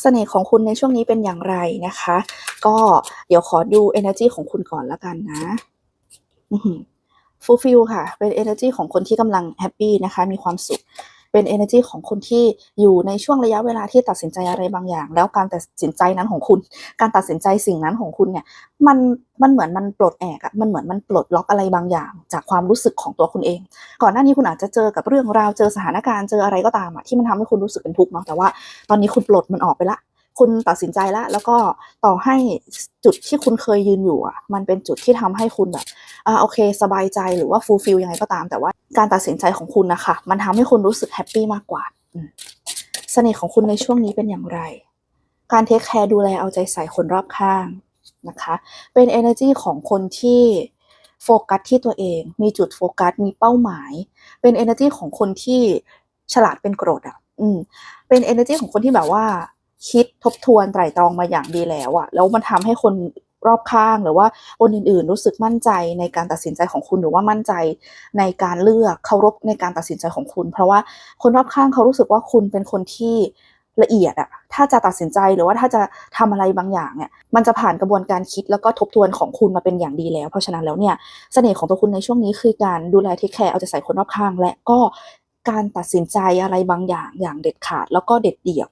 เสน่ห์ของคุณในช่วงนี้เป็นอย่างไรนะคะ ก็เดี๋ยวขอดู energy ของคุณก่อนละกันนะฟูลฟิลค่ะ เป็น energy ของคนที่กำลังแฮปปี้นะคะ มีความสุข เป็น energy ของคนที่อยู่ในช่วงระยะเวลาที่ตัดสินใจอะไรบางอย่าง แล้วการตัดสินใจนั้นของคุณ การตัดสินใจสิ่งนั้นของคุณเนี่ยมันมันเหมือนมันปลดแอกอะมันเหมือนมันปลดล็อกอะไรบางอย่าง จากความรู้สึกของตัวคุณเอง ก่อนหน้านี้คุณอาจจะเจอกับเรื่องราวเจอสถานการณ์เจออะไรก็ตามอะที่มันทำให้คุณรู้สึกเป็นทุกข์เนาะแต่ว่าตอนนี้คุณปลดมันออกไปละ คุณตัดสินใจแล้ว แล้วก็ต่อให้จุดที่คุณเคยยืนอยู่อะ มันเป็นจุดที่ทำให้คุณแบบอ่าโอเค สบายใจหรือว่า fulfill ยังไงก็ตาม แต่ว่าการตัดสินใจของคุณนะคะ มันทำให้คุณรู้สึกแฮปปี้มากกว่าเสน่ห์ของคุณในช่วงนี้เป็นอย่างไร การเทกแคร์ดูแลเอาใจใส่คนรอบข้างนะคะ เป็นเอเนอร์จีของคนที่โฟกัสที่ตัวเอง มีจุดโฟกัส มีเป้าหมาย เป็นเอเนอร์จีของคนที่ฉลาดเป็นกรดอะ อืม เป็นเอเนอร์จีของคนที่แบบว่า คิดทบทวนไตร่ตรองมาอย่างดีแล้วอะแล้วมันทำให้คนรอบข้างหรือว่าคนอื่นๆ รู้สึกมั่นใจในการตัดสินใจของคุณหรือว่ามั่นใจในการเลือกเคารพในการตัดสินใจของคุณ เพราะว่าคนรอบข้างเขารู้สึกว่าคุณเป็นคนที่ละเอียดอะถ้าจะตัดสินใจหรือว่าถ้าจะทำอะไรบางอย่างเนี่ย มันจะผ่านกระบวนการคิดแล้วก็ทบทวนของคุณมาเป็นอย่างดีแล้ว เพราะฉะนั้นแล้วเนี่ยเสน่ห์ของตัวคุณในช่วงนี้คือการดูแลเทกแคร์เอาใจใส่คนรอบข้าง และก็การตัดสินใจอะไรบางอย่างอย่างเด็ดขาดแล้วก็เด็ดเดี่ยว